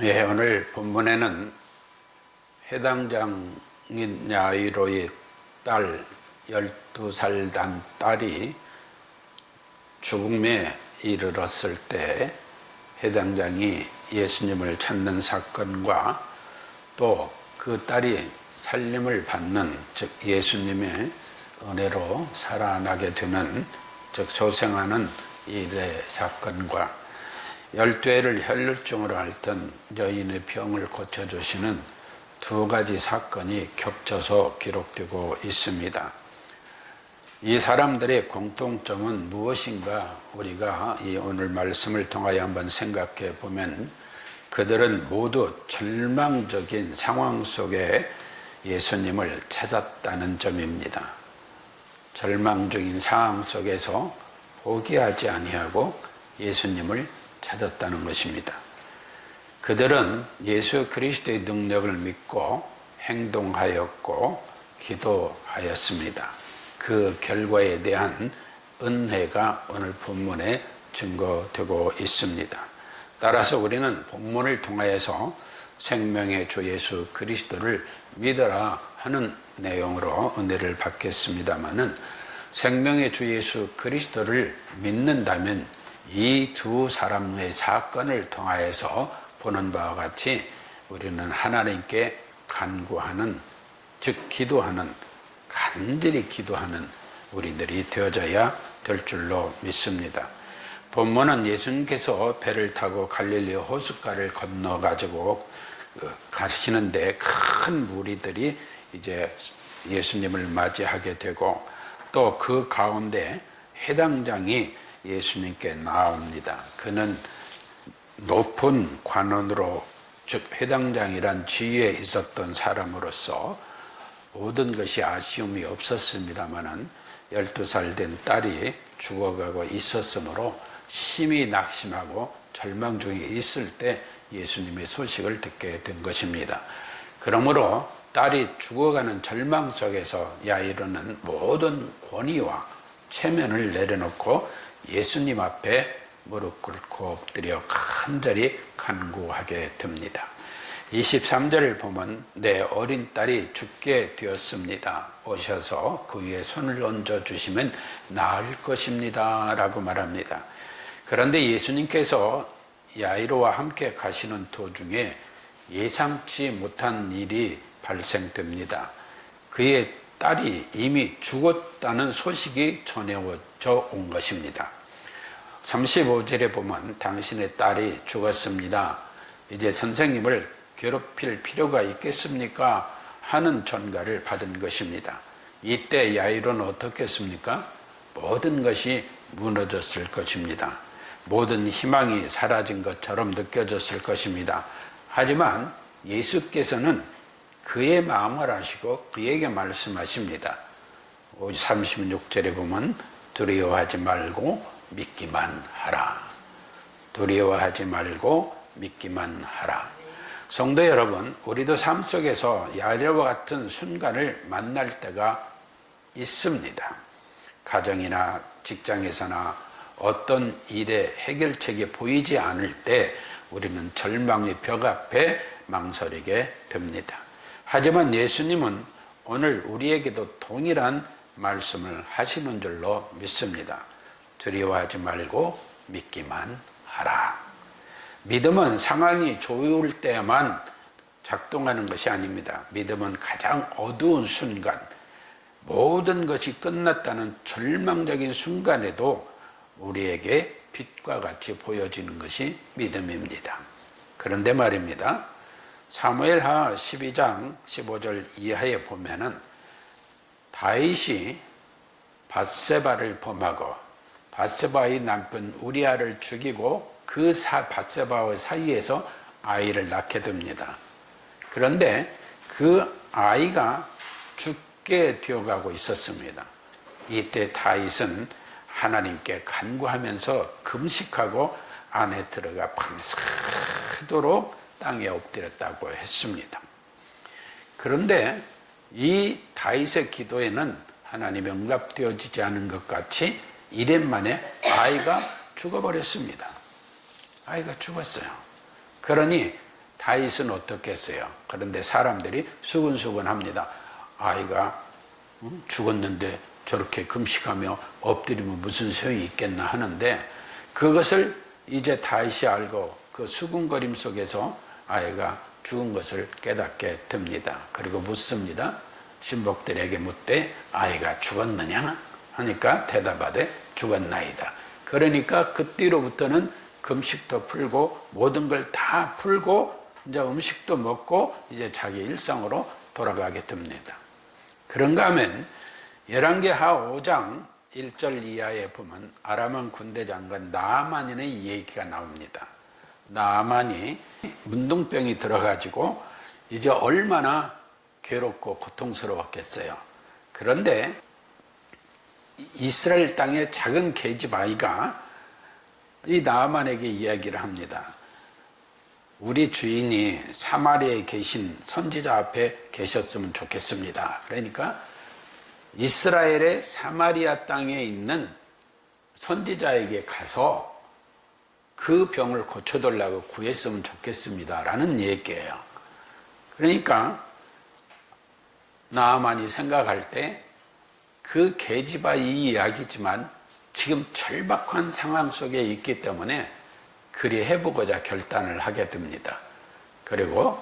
예, 오늘 본문에는 해당장인 야이로의 딸 12살 단 딸이 죽음에 이르렀을 때 해당장이 예수님을 찾는 사건과 또 그 딸이 살림을 받는 즉 예수님의 은혜로 살아나게 되는 즉 소생하는 일의 사건과 열두 해를 혈루증으로 앓던 여인의 병을 고쳐주시는 두 가지 사건이 겹쳐서 기록되고 있습니다. 이 사람들의 공통점은 무엇인가 우리가 이 오늘 말씀을 통하여 한번 생각해 보면 그들은 모두 절망적인 상황 속에 예수님을 찾았다는 점입니다. 절망적인 상황 속에서 포기하지 아니하고 예수님을 찾았다는 것입니다. 그들은 예수 그리스도의 능력을 믿고 행동하였고 기도하였습니다. 그 결과에 대한 은혜가 오늘 본문에 증거되고 있습니다. 따라서 우리는 본문을 통하여서 생명의 주 예수 그리스도를 믿어라 하는 내용으로 은혜를 받겠습니다마는 생명의 주 예수 그리스도를 믿는다면 이 두 사람의 사건을 통하여서 보는 바와 같이 우리는 하나님께 간구하는 즉 기도하는 간절히 기도하는 우리들이 되어져야 될 줄로 믿습니다. 본문은 예수님께서 배를 타고 갈릴리 호숫가를 건너 가지고 가시는데 큰 무리들이 이제 예수님을 맞이하게 되고 또 그 가운데 해당장이 예수님께 나옵니다. 그는 높은 관원으로 즉 해당장이란 지위에 있었던 사람으로서 모든 것이 아쉬움이 없었습니다마는 12살 된 딸이 죽어가고 있었으므로 심히 낙심하고 절망 중에 있을 때 예수님의 소식을 듣게 된 것입니다. 그러므로 딸이 죽어가는 절망 속에서 야이로는 모든 권위와 체면을 내려놓고 예수님 앞에 무릎 꿇고 엎드려 간절히 간구하게 됩니다. 23절을 보면 내 어린 딸이 죽게 되었습니다. 오셔서 그 위에 손을 얹어 주시면 나을 것입니다. 라고 말합니다. 그런데 예수님께서 야이로와 함께 가시는 도중에 예상치 못한 일이 발생됩니다. 그의 딸이 이미 죽었다는 소식이 전해져 온 것입니다. 35절에 보면 당신의 딸이 죽었습니다. 이제 선생님을 괴롭힐 필요가 있겠습니까? 하는 전가를 받은 것입니다. 이때 야이로는 어떻겠습니까? 모든 것이 무너졌을 것입니다. 모든 희망이 사라진 것처럼 느껴졌을 것입니다. 하지만 예수께서는 그의 마음을 아시고 그에게 말씀하십니다. 36절에 보면 두려워하지 말고 믿기만 하라. 두려워하지 말고 믿기만 하라. 성도 여러분, 우리도 삶 속에서 야려와 같은 순간을 만날 때가 있습니다. 가정이나 직장에서나 어떤 일의 해결책이 보이지 않을 때 우리는 절망의 벽 앞에 망설이게 됩니다. 하지만 예수님은 오늘 우리에게도 동일한 말씀을 하시는 줄로 믿습니다. 두려워하지 말고 믿기만 하라. 믿음은 상황이 좋을 때만 작동하는 것이 아닙니다. 믿음은 가장 어두운 순간, 모든 것이 끝났다는 절망적인 순간에도 우리에게 빛과 같이 보여지는 것이 믿음입니다. 그런데 말입니다. 사무엘하 12장 15절 이하에 보면은 다윗이 바세바를 범하고 바세바의 남편 우리아를 죽이고 그 사, 바세바와 사이에서 아이를 낳게 됩니다. 그런데 그 아이가 죽게 되어가고 있었습니다. 이때 다윗은 하나님께 간구하면서 금식하고 안에 들어가 밤새도록 땅에 엎드렸다고 했습니다. 그런데 이 다윗의 기도에는 하나님의 응답되어지지 않은 것 같이 이래 만에 아이가 죽어버렸습니다. 아이가 죽었어요. 그러니 다윗은 어떻겠어요? 그런데 사람들이 수근수근합니다. 아이가 음, 죽었는데 저렇게 금식하며 엎드리면 무슨 소용이 있겠나 하는데 그것을 이제 다윗이 알고 그 수군거림 속에서 아이가 죽은 것을 깨닫게 됩니다. 그리고 묻습니다. 신복들에게 묻되 아이가 죽었느냐 하니까 대답하되 죽었나이다. 그러니까 그 뒤로부터는 금식도 풀고 모든 걸 다 풀고 이제 음식도 먹고 이제 자기 일상으로 돌아가게 됩니다. 그런가 하면 열왕기하 5장 1절 이하에 보면 아람왕 군대 장관 나아만의 얘기가 나옵니다. 나아만이 문둥병이 들어가지고 이제 얼마나 괴롭고 고통스러웠겠어요. 그런데 이스라엘 땅의 작은 계집 아이가 이 나아만에게 이야기를 합니다. 우리 주인이 사마리아에 계신 선지자 앞에 계셨으면 좋겠습니다. 그러니까 이스라엘의 사마리아 땅에 있는 선지자에게 가서 그 병을 고쳐달라고 구했으면 좋겠습니다. 라는 얘기예요. 그러니까 나만이 생각할 때 그 계집아 이 이야기지만 지금 절박한 상황 속에 있기 때문에 그리 해보고자 결단을 하게 됩니다. 그리고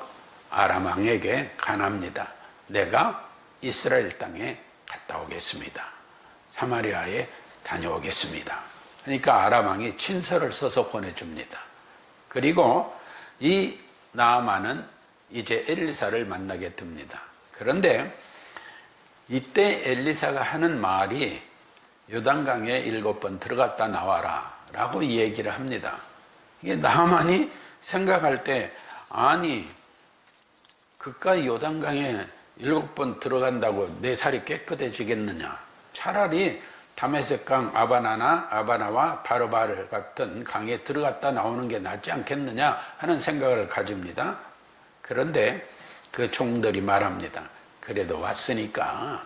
아람왕에게 간합니다. 내가 이스라엘 땅에 갔다 오겠습니다. 사마리아에 다녀오겠습니다. 그러니까 아람 왕이 친서를 써서 보내줍니다. 그리고 이 나아만은 이제 엘리사를 만나게 됩니다. 그런데 이때 엘리사가 하는 말이 요단강에 일곱 번 들어갔다 나와라 라고 얘기를 합니다. 이게 나만이 생각할 때 아니 그까이 요단강에 일곱 번 들어간다고 내 살이 깨끗해지겠느냐 차라리 다메섹 강 아바나나 아바나와 바로바를 같은 강에 들어갔다 나오는 게 낫지 않겠느냐 하는 생각을 가집니다. 그런데 그 종들이 말합니다. 그래도 왔으니까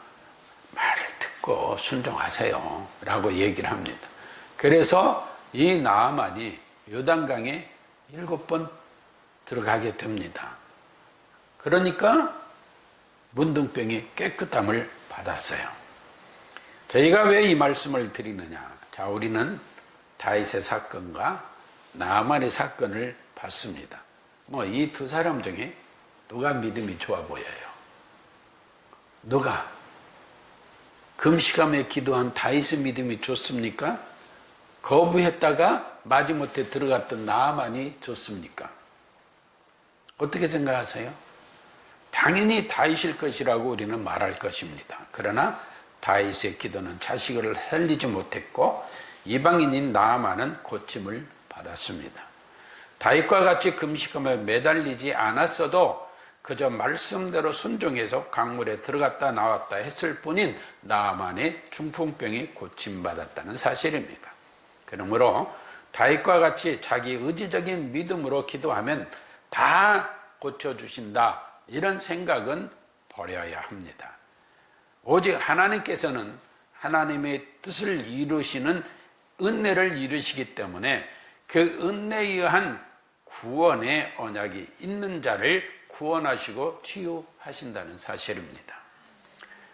말을 듣고 순종하세요. 라고 얘기를 합니다. 그래서 이 나아만이 요단강에 일곱 번 들어가게 됩니다. 그러니까 문둥병이 깨끗함을 받았어요. 저희가 왜 이 말씀을 드리느냐? 자, 우리는 다윗의 사건과 나만의 사건을 봤습니다. 뭐 이 두 사람 중에 누가 믿음이 좋아 보여요? 누가 금식하며 기도한 다윗의 믿음이 좋습니까? 거부했다가 마지못해 들어갔던 나만이 좋습니까? 어떻게 생각하세요? 당연히 다윗일 것이라고 우리는 말할 것입니다. 그러나 다윗의 기도는 자식을 살리지 못했고 이방인인 나아만은 고침을 받았습니다. 다윗과 같이 금식하며 매달리지 않았어도 그저 말씀대로 순종해서 강물에 들어갔다 나왔다 했을 뿐인 나만의 중풍병이 고침받았다는 사실입니다. 그러므로 다윗과 같이 자기 의지적인 믿음으로 기도하면 다 고쳐주신다. 이런 생각은 버려야 합니다. 오직 하나님께서는 하나님의 뜻을 이루시는 은혜를 이루시기 때문에 그 은혜에 의한 구원의 언약이 있는 자를 구원하시고 치유하신다는 사실입니다.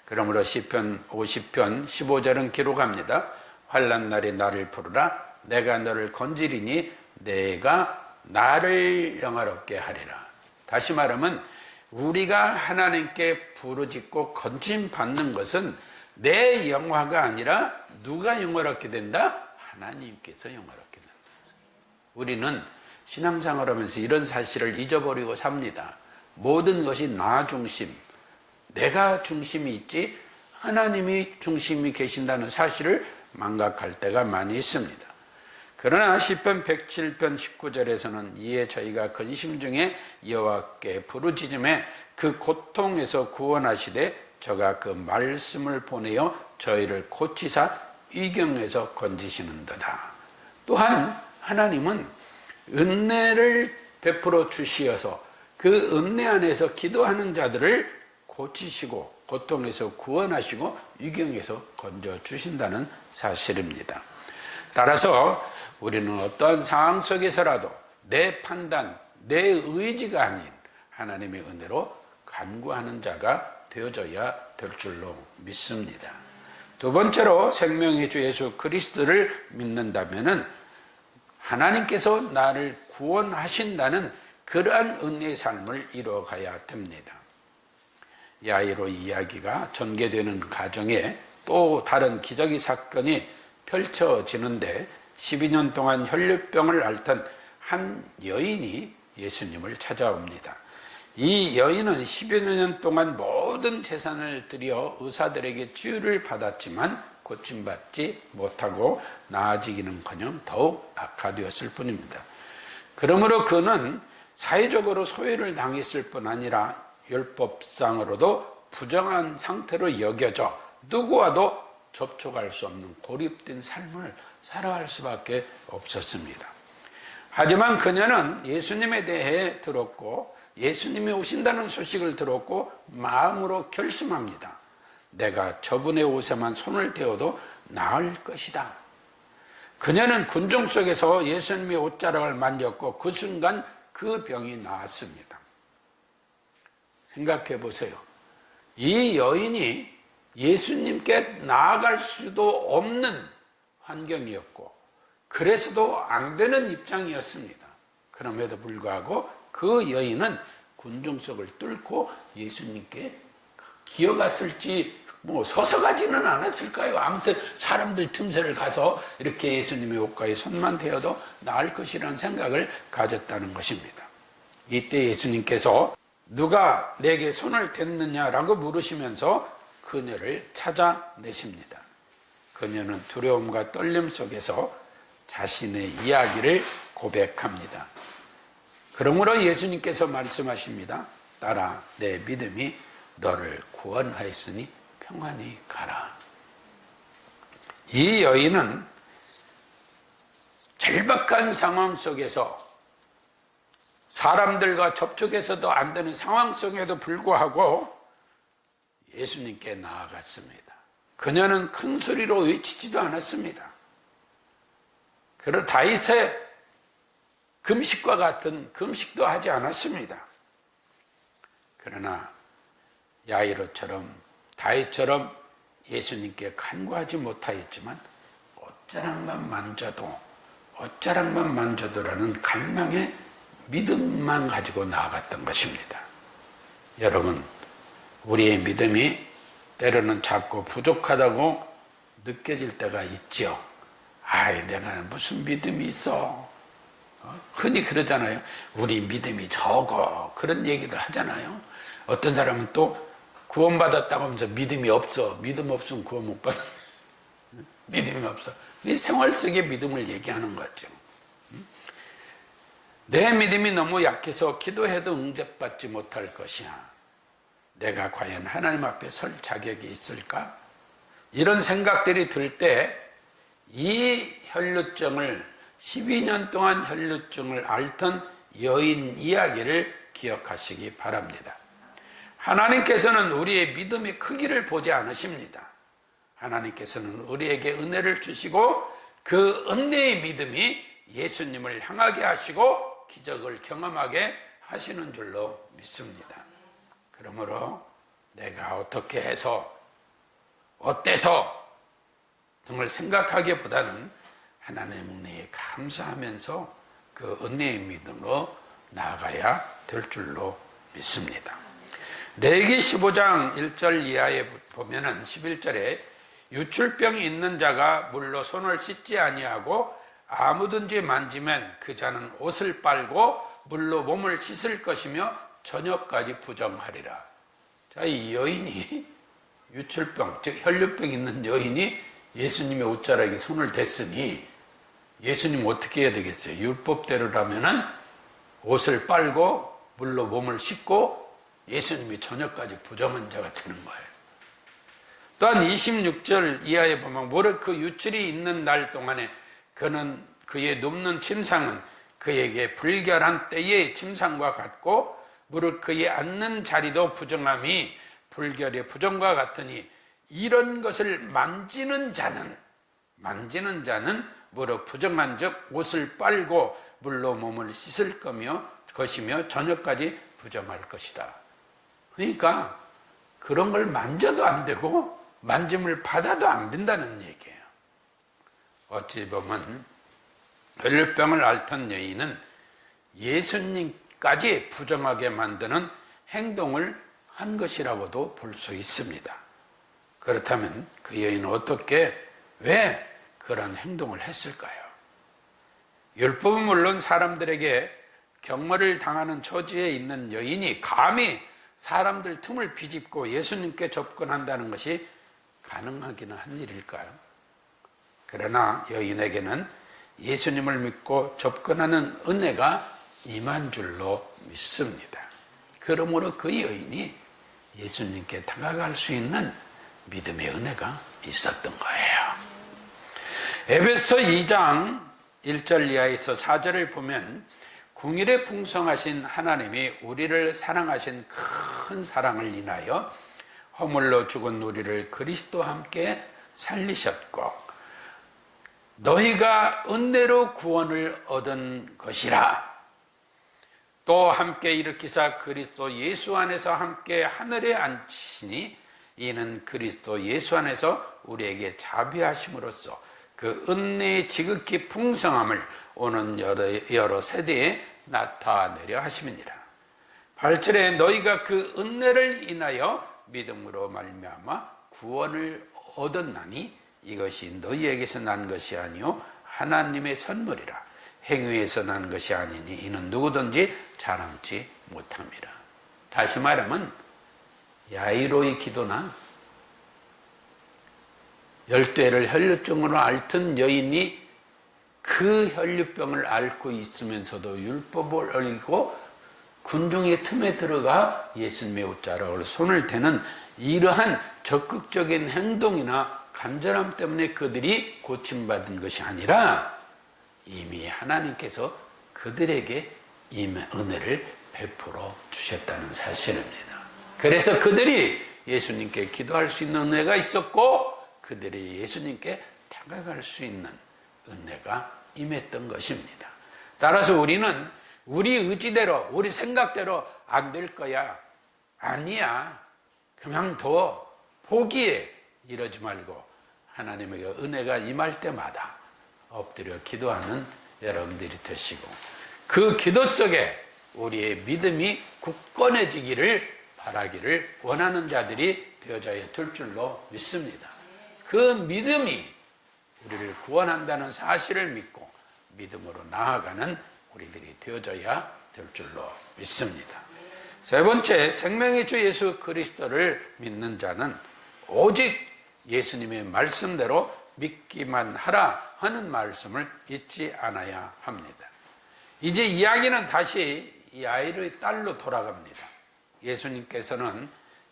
그러므로 시편 50편 15절은 기록합니다. 환난 날에 나를 부르라 내가 너를 건지리니 내가 나를 영화롭게 하리라. 다시 말하면 우리가 하나님께 부르짖고 건진 받는 것은 내 영화가 아니라 누가 영화롭게 된다? 하나님께서 영화롭게 된다. 우리는 신앙생활 하면서 이런 사실을 잊어버리고 삽니다. 모든 것이 나 중심, 내가 중심이 있지 하나님이 중심이 계신다는 사실을 망각할 때가 많이 있습니다. 그러나 시편 107편 19절에서는 이에 저희가 근심 중에 여호와께 부르짖음에 그 고통에서 구원하시되 저가 그 말씀을 보내어 저희를 고치사 위경에서 건지시는도다. 또한 하나님은 은혜를 베풀어 주시어서 그 은혜 안에서 기도하는 자들을 고치시고 고통에서 구원하시고 위경에서 건져 주신다는 사실입니다. 따라서 우리는 어떠한 상황 속에서라도 내 판단, 내 의지가 아닌 하나님의 은혜로 간구하는 자가 되어져야 될 줄로 믿습니다. 두 번째로 생명의 주 예수 그리스도를 믿는다면은 하나님께서 나를 구원하신다는 그러한 은혜의 삶을 이루어가야 됩니다. 야이로 이야기가 전개되는 가정에 또 다른 기적의 사건이 펼쳐지는데 12년 동안 혈류병을 앓던 한 여인이 예수님을 찾아옵니다. 이 여인은 10여 년 동안 모든 재산을 들여 의사들에게 치유를 받았지만 고침받지 못하고 나아지기는커녕 더욱 악화되었을 뿐입니다. 그러므로 그는 사회적으로 소외를 당했을 뿐 아니라 율법상으로도 부정한 상태로 여겨져 누구와도 접촉할 수 없는 고립된 삶을 살아갈 수밖에 없었습니다. 하지만 그녀는 예수님에 대해 들었고 예수님이 오신다는 소식을 들었고 마음으로 결심합니다. 내가 저분의 옷에만 손을 대어도 나을 것이다. 그녀는 군중 속에서 예수님의 옷자락을 만졌고 그 순간 그 병이 나았습니다. 생각해 보세요. 이 여인이 예수님께 나아갈 수도 없는 환경이었고, 그래서도 안 되는 입장이었습니다. 그럼에도 불구하고 그 여인은 군중 속을 뚫고 예수님께 기어갔을지 뭐 서서 가지는 않았을까요? 아무튼 사람들 틈새를 가서 이렇게 예수님의 옷가에 손만 대어도 나을 것이라는 생각을 가졌다는 것입니다. 이때 예수님께서 누가 내게 손을 댔느냐라고 물으시면서 그녀를 찾아내십니다. 그녀는 두려움과 떨림 속에서 자신의 이야기를 고백합니다. 그러므로 예수님께서 말씀하십니다. 따라 내 믿음이 너를 구원하였으니 평안히 가라. 이 여인은 절박한 상황 속에서 사람들과 접촉해서도 안 되는 상황 속에도 불구하고 예수님께 나아갔습니다. 그녀는 큰 소리로 외치지도 않았습니다. 그러 다윗의 금식과 같은 금식도 하지 않았습니다. 그러나 야이로처럼 다윗처럼 예수님께 간구하지 못하였지만 옷자락만 만져도 옷자락만 만져도라는 갈망의 믿음만 가지고 나아갔던 것입니다. 여러분, 우리의 믿음이 때로는 자꾸 부족하다고 느껴질 때가 있죠. 아이, 내가 무슨 믿음이 있어. 어? 흔히 그러잖아요. 우리 믿음이 적어. 그런 얘기들 하잖아요. 어떤 사람은 또 구원받았다고 하면서 믿음이 없어. 믿음 없으면 구원 못 받아. 믿음이 없어. 이 생활 속의 믿음을 얘기하는 거죠. 내 믿음이 너무 약해서 기도해도 응접받지 못할 것이야. 내가 과연 하나님 앞에 설 자격이 있을까? 이런 생각들이 들 때 이 혈루증을 12년 동안 혈루증을 앓던 여인 이야기를 기억하시기 바랍니다. 하나님께서는 우리의 믿음의 크기를 보지 않으십니다. 하나님께서는 우리에게 은혜를 주시고 그 은혜의 믿음이 예수님을 향하게 하시고 기적을 경험하게 하시는 줄로 믿습니다. 그러므로 내가 어떻게 해서 어때서 등을 생각하기보다는 하나님의 은혜에 감사하면서 그 은혜의 믿음으로 나아가야 될 줄로 믿습니다. 레기 15장 1절 이하에 보면은 11절에 유출병이 있는 자가 물로 손을 씻지 아니하고 아무든지 만지면 그 자는 옷을 빨고 물로 몸을 씻을 것이며 저녁까지 부정하리라. 자, 이 여인이 유출병, 즉 혈류병 있는 여인이 예수님의 옷자락에 손을 댔으니 예수님 어떻게 해야 되겠어요? 율법대로라면은 옷을 빨고 물로 몸을 씻고 예수님이 저녁까지 부정한 자가 되는 거예요. 또한 26절 이하에 보면 모르 그 유출이 있는 날 동안에 그는 그의 눕는 침상은 그에게 불결한 때의 침상과 같고 무릇 그의 앉는 자리도 부정함이 불결의 부정과 같으니 이런 것을 만지는 자는 만지는 자는 무릇 부정한 적 옷을 빨고 물로 몸을 씻을 거며 것이며 저녁까지 부정할 것이다. 그러니까 그런 걸 만져도 안 되고 만짐을 받아도 안 된다는 얘기예요. 어찌 보면 혈병을 앓던 여인은 예수님 까지 부정하게 만드는 행동을 한 것이라고도 볼 수 있습니다. 그렇다면 그 여인은 어떻게 왜 그런 행동을 했을까요? 율법은 물론 사람들에게 경멸을 당하는 처지에 있는 여인이 감히 사람들 틈을 비집고 예수님께 접근한다는 것이 가능하기는 한 일일까요? 그러나 여인에게는 예수님을 믿고 접근하는 은혜가 임한 줄로 믿습니다. 그러므로 그 여인이 예수님께 다가갈 수 있는 믿음의 은혜가 있었던 거예요. 에베소 2장 1절 이하에서 4절을 보면 궁일에 풍성하신 하나님이 우리를 사랑하신 큰 사랑을 인하여 허물로 죽은 우리를 그리스도와 함께 살리셨고 너희가 은혜로 구원을 얻은 것이라 또 함께 일으키사 그리스도 예수 안에서 함께 하늘에 앉히시니 이는 그리스도 예수 안에서 우리에게 자비하심으로써 그 은혜의 지극히 풍성함을 오는 여러, 여러 세대에 나타내려 하심이니라. 8절에 너희가 그 은혜를 인하여 믿음으로 말미암아 구원을 얻었나니 이것이 너희에게서 난 것이 아니요 하나님의 선물이라. 행위에서 난 것이 아니니 이는 누구든지 자랑치 못합니다. 다시 말하면 야이로의 기도나 열대를 혈류증으로 앓던 여인이 그 혈류병을 앓고 있으면서도 율법을 어기고 군중의 틈에 들어가 예수님의 옷자락을 손을 대는 이러한 적극적인 행동이나 간절함 때문에 그들이 고침받은 것이 아니라 이미 하나님께서 그들에게 은혜를 베풀어 주셨다는 사실입니다. 그래서 그들이 예수님께 기도할 수 있는 은혜가 있었고 그들이 예수님께 다가갈 수 있는 은혜가 임했던 것입니다. 따라서 우리는 우리 의지대로, 우리 생각대로 안 될 거야. 아니야. 그냥 둬. 포기해. 이러지 말고 하나님에게 은혜가 임할 때마다 엎드려 기도하는 여러분들이 되시고 그 기도 속에 우리의 믿음이 굳건해지기를 바라기를 원하는 자들이 되어져야 될 줄로 믿습니다. 그 믿음이 우리를 구원한다는 사실을 믿고 믿음으로 나아가는 우리들이 되어져야 될 줄로 믿습니다. 세 번째, 생명의 주 예수 그리스도를 믿는 자는 오직 예수님의 말씀대로 믿기만 하라 하는 말씀을 잊지 않아야 합니다. 이제 이야기는 다시 야이르의 딸로 돌아갑니다. 예수님께서는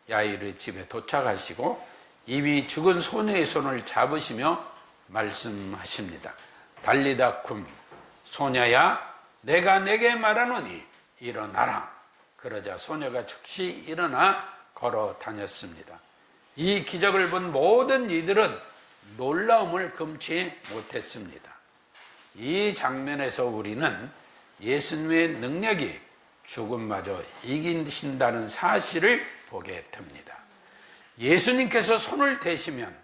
야이르의 집에 도착하시고 이미 죽은 소녀의 손을 잡으시며 말씀하십니다. 달리다 쿰 소녀야 내가 내게 말하노니 일어나라. 그러자 소녀가 즉시 일어나 걸어 다녔습니다. 이 기적을 본 모든 이들은 놀라움을 금치 못했습니다. 이 장면에서 우리는 예수님의 능력이 죽음마저 이기신다는 사실을 보게 됩니다. 예수님께서 손을 대시면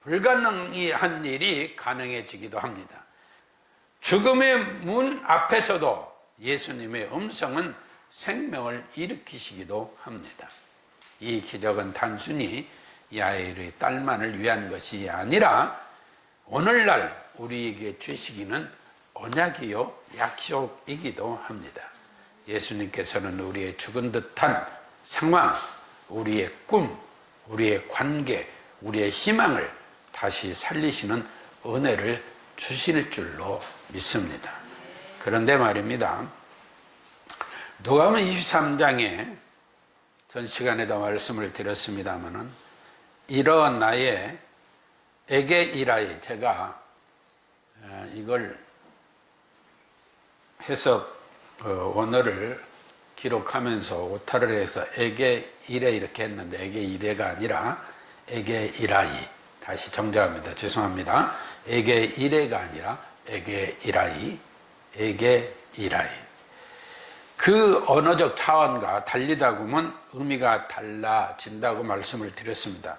불가능한 일이 가능해지기도 합니다. 죽음의 문 앞에서도 예수님의 음성은 생명을 일으키시기도 합니다. 이 기적은 단순히 야엘의 딸만을 위한 것이 아니라 오늘날 우리에게 주시기는 언약이요 약속이기도 합니다. 예수님께서는 우리의 죽은 듯한 상황, 우리의 꿈, 우리의 관계, 우리의 희망을 다시 살리시는 은혜를 주실 줄로 믿습니다. 그런데 말입니다. 누가복음 23장에 전 시간에도 말씀을 드렸습니다마는 이러한 나의 에게 이라이 제가 어, 이걸 해석 어, 원어를 기록하면서 오타를 해서 에게 이래 이렇게 했는데 에게 이래가 아니라 에게 이라이 다시 정정합니다. 죄송합니다. 에게 이래가 아니라 에게 이라이 에게 이라이 그 언어적 차원과 달리다 보면 의미가 달라진다고 말씀을 드렸습니다.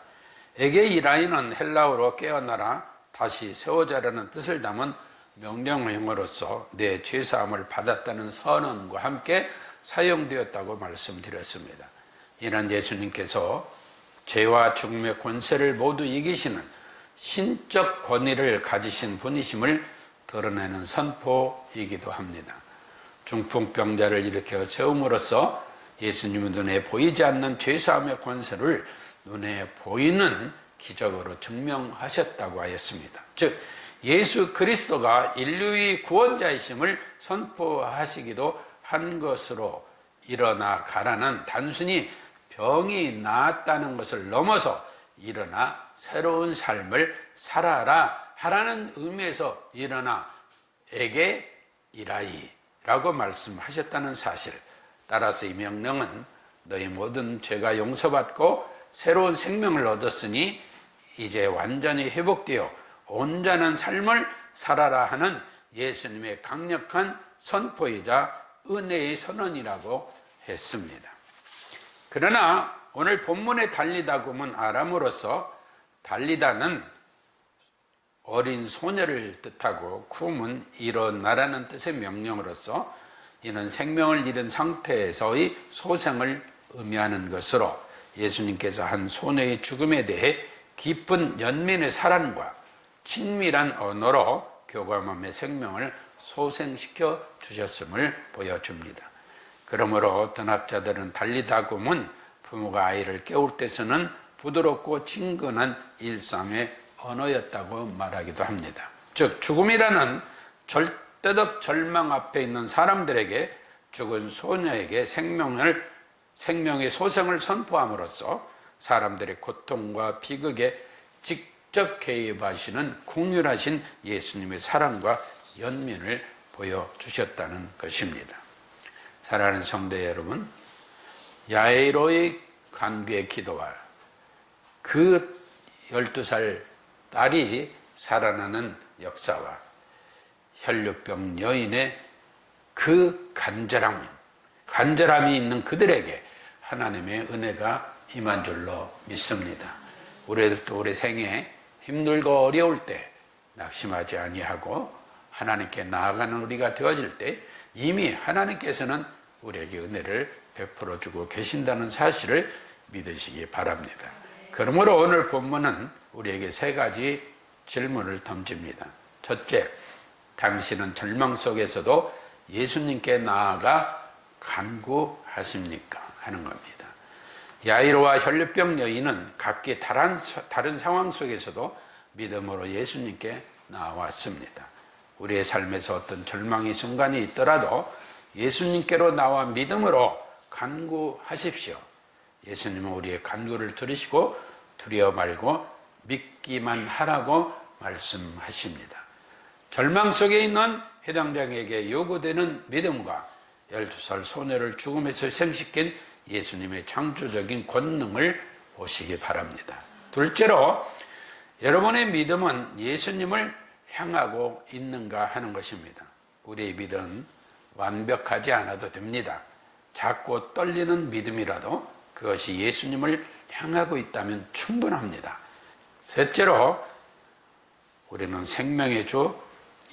에게 이라인은 헬라어로 깨어나라 다시 세워자라는 뜻을 담은 명령형으로서 내 죄사함을 받았다는 선언과 함께 사용되었다고 말씀드렸습니다. 이는 예수님께서 죄와 죽음의 권세를 모두 이기시는 신적 권위를 가지신 분이심을 드러내는 선포이기도 합니다. 중풍병자를 일으켜 세움으로써 예수님의 눈에 보이지 않는 죄사함의 권세를 눈에 보이는 기적으로 증명하셨다고 하였습니다. 즉 예수 그리스도가 인류의 구원자이심을 선포하시기도 한 것으로 일어나 가라는 단순히 병이 나았다는 것을 넘어서 일어나 새로운 삶을 살아라 하라는 의미에서 일어나 에게 이라이라고 말씀하셨다는 사실 따라서 이 명령은 너희 모든 죄가 용서받고 새로운 생명을 얻었으니 이제 완전히 회복되어 온전한 삶을 살아라 하는 예수님의 강력한 선포이자 은혜의 선언이라고 했습니다. 그러나 오늘 본문에 달리다 보면 아람으로서 달리다는 어린 소녀를 뜻하고 쿰은 일어나라는 뜻의 명령으로서 이는 생명을 잃은 상태에서의 소생을 의미하는 것으로 예수님께서 한 소녀의 죽음에 대해 깊은 연민의 사랑과 친밀한 언어로 교감함의 생명을 소생시켜 주셨음을 보여줍니다. 그러므로 어떤 학자들은 달리 다 굼은 부모가 아이를 깨울 때 쓰는 부드럽고 친근한 일상의 언어였다고 말하기도 합니다. 즉 죽음이라는 절대적 절망 앞에 있는 사람들에게 죽은 소녀에게 생명을 생명의 소생을 선포함으로써 사람들의 고통과 비극에 직접 개입하시는 궁휼하신 예수님의 사랑과 연민을 보여주셨다는 것입니다. 사랑하는 성도 여러분, 야이로의 간구의 기도와 그 12살 딸이 살아나는 역사와 혈류병 여인의 그 간절함, 간절함이 있는 그들에게 하나님의 은혜가 임한 줄로 믿습니다. 우리들도 우리 생에 힘들고 어려울 때 낙심하지 아니하고 하나님께 나아가는 우리가 되어질 때 이미 하나님께서는 우리에게 은혜를 베풀어 주고 계신다는 사실을 믿으시기 바랍니다. 그러므로 오늘 본문은 우리에게 세 가지 질문을 던집니다. 첫째, 당신은 절망 속에서도 예수님께 나아가 간구하십니까? 하는 겁니다. 야이로와 혈류병 여인은 각기 다른, 다른 상황 속에서도 믿음으로 예수님께 나왔습니다. 우리의 삶에서 어떤 절망의 순간이 있더라도 예수님께로 나와 믿음으로 간구하십시오. 예수님은 우리의 간구를 들으시고 두려워 말고 믿기만 하라고 말씀하십니다. 절망 속에 있는 해당장에게 요구되는 믿음과 12살 소녀를 죽음에서 생시킨 예수님의 창조적인 권능을 보시기 바랍니다. 둘째로 여러분의 믿음은 예수님을 향하고 있는가 하는 것입니다. 우리의 믿음 완벽하지 않아도 됩니다. 작고 떨리는 믿음이라도 그것이 예수님을 향하고 있다면 충분합니다. 셋째로 우리는 생명의 주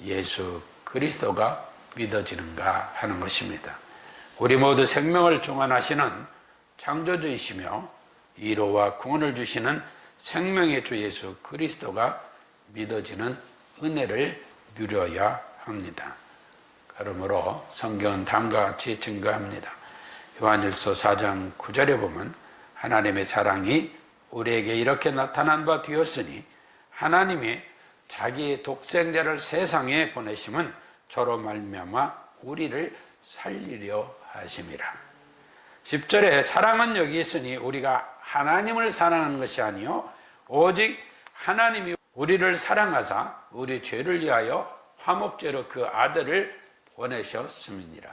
예수 그리스도가 믿어지는가 하는 것입니다. 우리 모두 생명을 종안하시는 창조주이시며 위로와 구원을 주시는 생명의 주 예수 그리스도가 믿어지는 은혜를 누려야 합니다. 그러므로 성경은 다음과 같이 증거합니다. 요한일서 4장 9절에 보면 하나님의 사랑이 우리에게 이렇게 나타난 바 되었으니 하나님이 자기의 독생자를 세상에 보내심은 저로 말미암아 우리를 살리려 하심이라. 10절에 사랑은 여기 있으니 우리가 하나님을 사랑하는 것이 아니요 오직 하나님이 우리를 사랑하사 우리 죄를 위하여 화목제로 그 아들을 보내셨음이니라.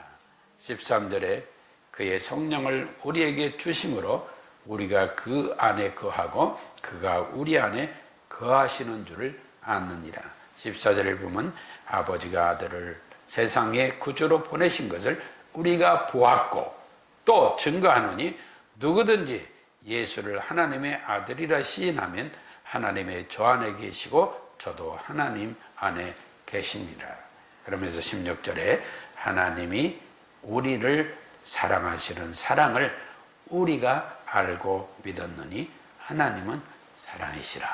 13절에 그의 성령을 우리에게 주심으로 우리가 그 안에 거하고 그가 우리 안에 거하시는 줄을 아느니라. 14절을 보면 아버지가 아들을 세상에 구주로 보내신 것을 우리가 보았고 또 증거하노니 누구든지 예수를 하나님의 아들이라 시인하면 하나님의 저 안에 계시고 저도 하나님 안에 계시니라. 그러면서 16절에 하나님이 우리를 사랑하시는 사랑을 우리가 알고 믿었느니 하나님은 사랑이시라.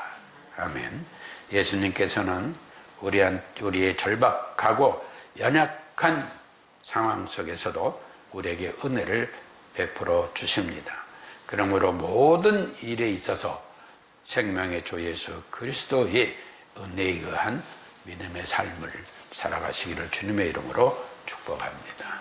아멘. 예수님께서는 우리의 절박하고 연약한 상황 속에서도 우리에게 은혜를 베풀어 주십니다. 그러므로 모든 일에 있어서 생명의 주 예수 그리스도의 은혜에 의한 믿음의 삶을 살아가시기를 주님의 이름으로 축복합니다.